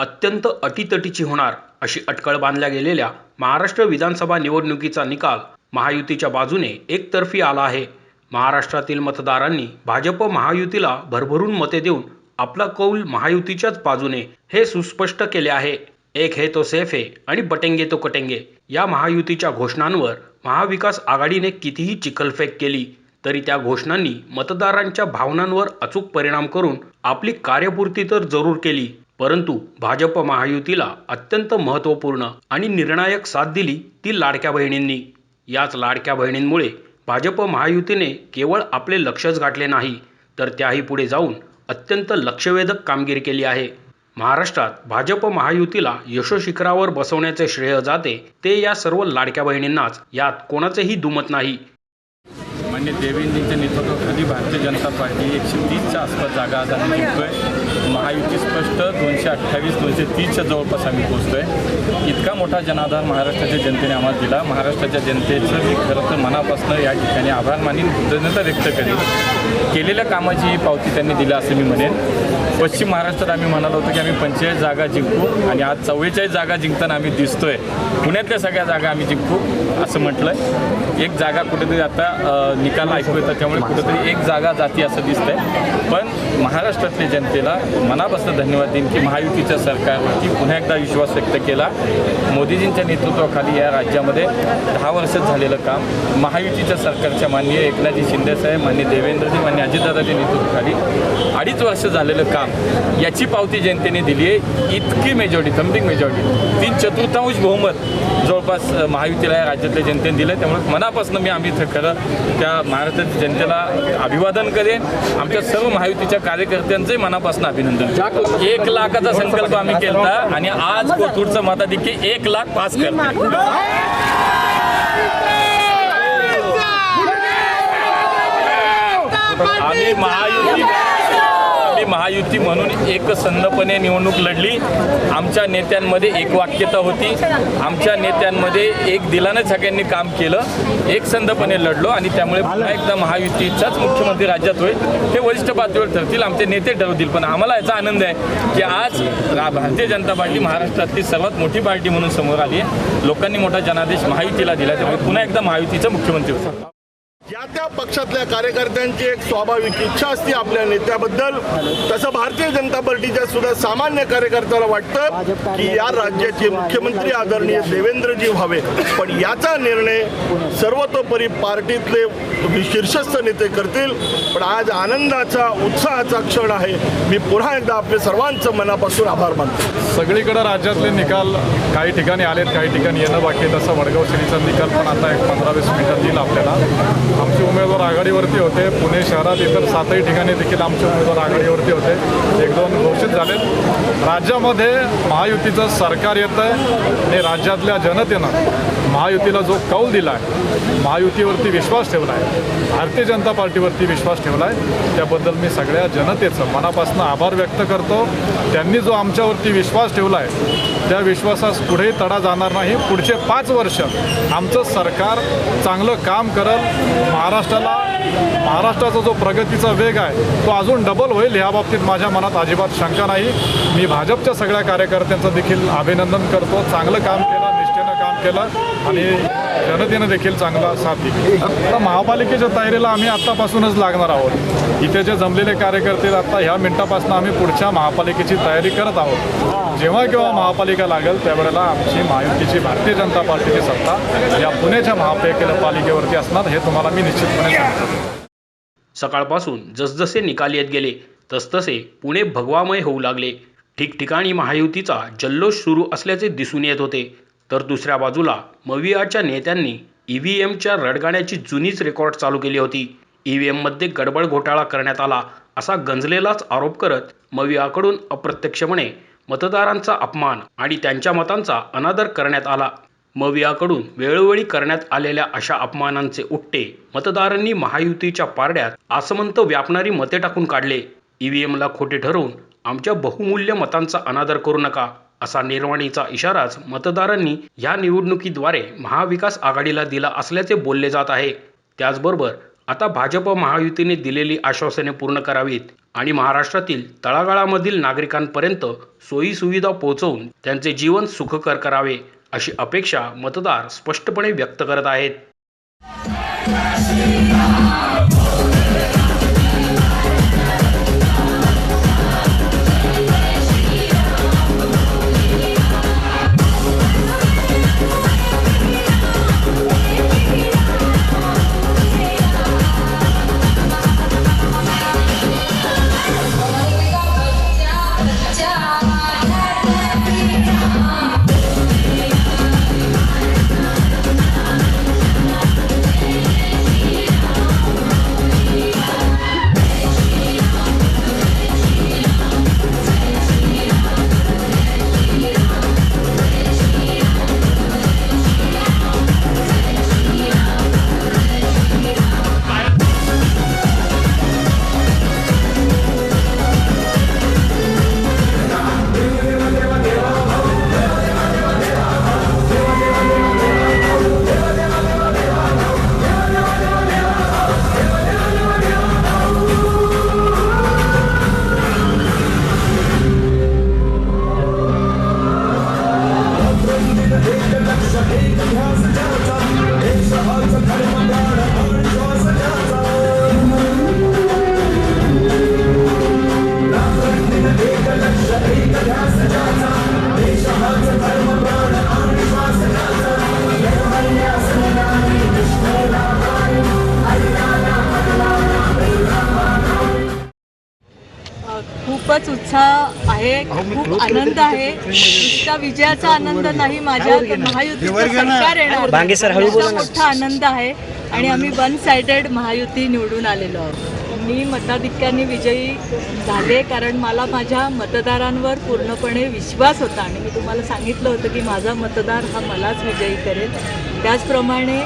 अत्यंत अटीतटीची होणार अशी अटकळ बांधल्या गेलेल्या महाराष्ट्र विधानसभा निवडणुकीचा निकाल महायुतीच्या बाजूने एकतर्फी आला आहे. महाराष्ट्रातील मतदारांनी भाजप महायुतीला भरभरून मते देऊन आपला कौल महायुतीच्याच बाजूने हे सुस्पष्ट केले आहे. एक हे तो सेफ आहे आणि बटेंगे तो कटेंगे या महायुतीच्या घोषणांवर महाविकास आघाडीने कितीही चिखलफेक केली तरी त्या घोषणांनी मतदारांच्या भावनांवर अचूक परिणाम करून आपली कार्यपूर्ती तर जरूर केली. परंतु भाजप महायुतीला अत्यंत महत्त्वपूर्ण आणि निर्णायक साथ दिली ती लाडक्या बहिणींनी. याच लाडक्या बहिणींमुळे भाजप महायुतीने केवळ आपले लक्षच गाठले नाही तर त्याही पुढे जाऊन अत्यंत लक्षवेधक कामगिरी केली आहे. महाराष्ट्रात भाजप महायुतीला यशोशिखरावर बसवण्याचे श्रेय जाते ते या सर्व लाडक्या बहिणींनाच यात कोणाचेही दुमत नाही. मान्य देवेंद्रजींच्या नेतृत्वाखाली भारतीय जनता पार्टी एकशे तीसच्या आसपास जागा आज आम्ही जिंकतोय महायुती स्पष्ट दोनशे अठ्ठावीस दोनशे तीसच्या जवळपास आम्ही पोहोचतोय. इतका मोठा जनाधार महाराष्ट्राच्या जनतेने आम्हाला दिला. महाराष्ट्राच्या जनतेचं मी खरं तर मनापासून या ठिकाणी आभार मानीन कृतज्ञता व्यक्त करेन. केलेल्या कामाची ही पावती त्यांनी दिली असं मी म्हणेन. पश्चिम महाराष्ट्रात आम्ही म्हणालो होतो की आम्ही पंचेचाळीस जागा जिंकू आणि आज चव्वेचाळीस जागा जिंकताना आम्ही दिसतोय. पुण्यातल्या सगळ्या जागा आम्ही जिंकू असं म्हटलंय. एक जागा कुठेतरी आता निकाल ऐकू येतात त्यामुळे कुठेतरी एक जागा जाती असं दिसतंय. पण महाराष्ट्रातल्या जनतेला मनापासून धन्यवाद देईन की महायुतीच्या सरकारवरती पुन्हा एकदा विश्वास व्यक्त केला. मोदीजींच्या नेतृत्वाखाली या राज्यामध्ये दहा वर्षात झालेलं काम महायुतीच्या सरकारच्या माननीय एकनाथजी शिंदेसाहेब मान्य देवेंद्रजी मान्य अजितदादाच्या नेतृत्वाखाली अडीच वर्ष झालेलं काम याची पावती जनतेने दिली आहे. इतकी मेजॉरिटी थम्बिंग मेजॉरिटी तीन चतुर्थांश बहुमत जवळपास महायुतीला या राज्यातल्या जनतेने दिलं आहे त्यामुळे मनापासून मी आम्ही खरं त्या महाराष्ट्राच्या जनतेला अभिवादन करेन. आमच्या सर्व महायुतीच्या कार्यकर्त्यांचंही मनापासून अभिनंदन. एक लाखाचा संकल्प आम्ही केला आणि आज कोथरूडचं मताधिक्य एक लाख पास करतो आम्ही महायुती महायुती म्हणून एकसंधपणे निवडणूक लढली. आमच्या नेत्यांमध्ये एक वाक्यता होती. आमच्या नेत्यांमध्ये एक दिलानं सगळ्यांनी काम केलं. एकसंधपणे लढलो आणि त्यामुळे पुन्हा एकदा महायुतीचाच मुख्यमंत्री राज्यात होईल. हे वरिष्ठ पातळीवर ठरतील. आमचे नेते ठरवतील. पण आम्हाला याचा आनंद आहे की आज भारतीय जनता पार्टी महाराष्ट्रातली सर्वात मोठी पार्टी म्हणून समोर आली आहे. लोकांनी मोठा जनादेश महायुतीला दिला. त्यामुळे पुन्हा एकदा महायुतीचा मुख्यमंत्री होता या त्या पक्षातल्या कार्यकर्त्यांची एक स्वाभाविक इच्छा असते आपल्या नेत्याबद्दल. तसं भारतीय जनता पार्टीच्या सुद्धा सामान्य कार्यकर्त्याला वाटतं की या राज्याचे मुख्यमंत्री आदरणीय देवेंद्रजी व्हावे. पण याचा निर्णय सर्वतोपरी पार्टीतले शीर्षस्थ नेते करतील पण आज आनंदाचा उत्साहाचा क्षण आहे. मी पुन्हा एकदा आपले सर्वांचं मनापासून आभार मानतो. सगळीकडे राज्यातले निकाल काही ठिकाणी आलेत काही ठिकाणी येणं बाकी आहे. तसं वडगाव श्रीचा निकाल पण आता एक पंधरा वीस मिनिटात येईल आपल्याला. आमचे उमेदवार आघाडीवरती होते. पुणे शहरात इतर सातही ठिकाणी देखील आमचे उमेदवार आघाडीवरती होते. एक दोन घोषित झालेत. राज्यामध्ये महायुतीचं सरकार येतं आहे आणि राज्यातल्या जनतेनं महायुतीला जो कौल दिला आहे महायुतीवरती विश्वास ठेवला आहे भारतीय जनता पार्टीवरती विश्वास ठेवला आहे त्याबद्दल मी सगळ्या जनतेचं मनापासून आभार व्यक्त करतो. त्यांनी जो आमच्यावरती विश्वास ठेवला आहे त्या विश्वासास पुढेही तडा जाणार नाही. पुढचे पाच वर्ष आमचं सरकार चांगलं काम करल. महाराष्ट्राला महाराष्ट्राचा जो प्रगतीचा वेग आहे तो अजून डबल होईल या बाबतीत माझ्या मनात अजिबात शंका नाही. मी भाजपच्या सगळ्या कार्यकर्त्यांचं देखील अभिनंदन करतो. चांगलं काम केलं निष्ठेनं काम केलं. आणि जनतेनं देखील चांगला साथ दिली. आता महापालिकेच्या तयारीला आम्ही आत्तापासूनच लागणार आहोत. इथे जे जमलेले कार्यकर्ते आता ह्या मिनिटापासून आम्ही पुढच्या महापालिकेची तयारी करत आहोत. जेव्हा केव्हा महापालिका लागेल त्यावेळेला आमची महायुतीची भारतीय जनता पार्टीची सत्ता या पुण्याच्या महापालिकेवरती असणार हे तुम्हाला मी निश्चितपणे सांगतो. सकाळपासून जसजसे निकाल येत गेले तसतसे पुणे भगवामय होऊ लागले. ठिकठिकाणी महायुतीचा जल्लोष सुरू असल्याचे दिसून येत होते. तर दुसऱ्या बाजूला मवियाच्या नेत्यांनी ई व्ही एमच्या रडगाण्याची जुनीच रेकॉर्ड चालू केली होती. ई व्ही एममध्ये गडबड घोटाळा करण्यात आला असा गंजलेलाच आरोप करत मवियाकडून अप्रत्यक्षपणे मतदारांचा अपमान आणि त्यांच्या मतांचा अनादर करण्यात आला. मवियाकडून वेळोवेळी करण्यात आलेल्या अशा अपमानांचे उपटे मतदारांनी महायुतीच्या पारड्यात आसमंत व्यापणारी मते टाकून काढले. ईव्हीएमला खोटे ठरवून आमच्या बहुमूल्य मतांचा अनादर करू नका. असा निर्वाणीचा इशाराच मतदारांनी ह्या निवडणुकीद्वारे महाविकास आघाडीला दिला असल्याचे बोलले जात आहे. त्याचबरोबर आता भाजप महायुतीने दिलेली आश्वासने पूर्ण करावीत आणि महाराष्ट्रातील तळागाळामधील नागरिकांपर्यंत सोयीसुविधा पोहोचवून त्यांचे जीवन सुखकर करावे अशी अपेक्षा मतदार स्पष्टपणे व्यक्त करत आहेत. खूपच उत्साह आहे खूप आनंद आहे. नुसता विजयाचा आनंद नाही माझ्या महायुतीचं सरकार येणार. मोठा आनंद आहे आणि आम्ही वन सायडेड महायुती निवडून आलेलो आहोत. मी मताधिक्याने विजयी झाले कारण मला माझ्या मतदारांवर पूर्णपणे विश्वास होता आणि मी तुम्हाला सांगितलं होतं की माझा मतदार हा मलाच विजयी करेल. त्याचप्रमाणे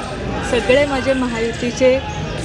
सगळे माझे महायुतीचे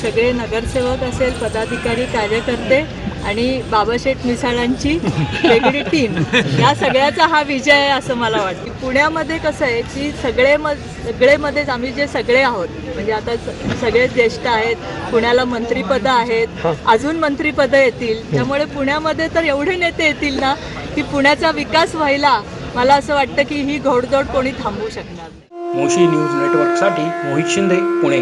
सगळे नगरसेवक असेल पदाधिकारी कार्यकर्ते आणि बाबाशेठ मिसाळांची वेगळी टीम या सगळ्याचा हा विजय आहे असं मला वाटतं. पुण्यामध्ये कसं आहे की सगळे म सगळेमध्येच आम्ही जे सगळे आहोत म्हणजे आता सगळेच ज्येष्ठ आहेत पुण्याला मंत्रिपदं आहेत अजून मंत्रिपदं येतील. त्यामुळे पुण्यामध्ये तर एवढे नेते येतील ना की पुण्याचा विकास व्हायला मला असं वाटतं की ही घोडदौड कोणी थांबवू शकणार नाही. मोशी न्यूज नेटवर्कसाठी मोहित शिंदे पुणे.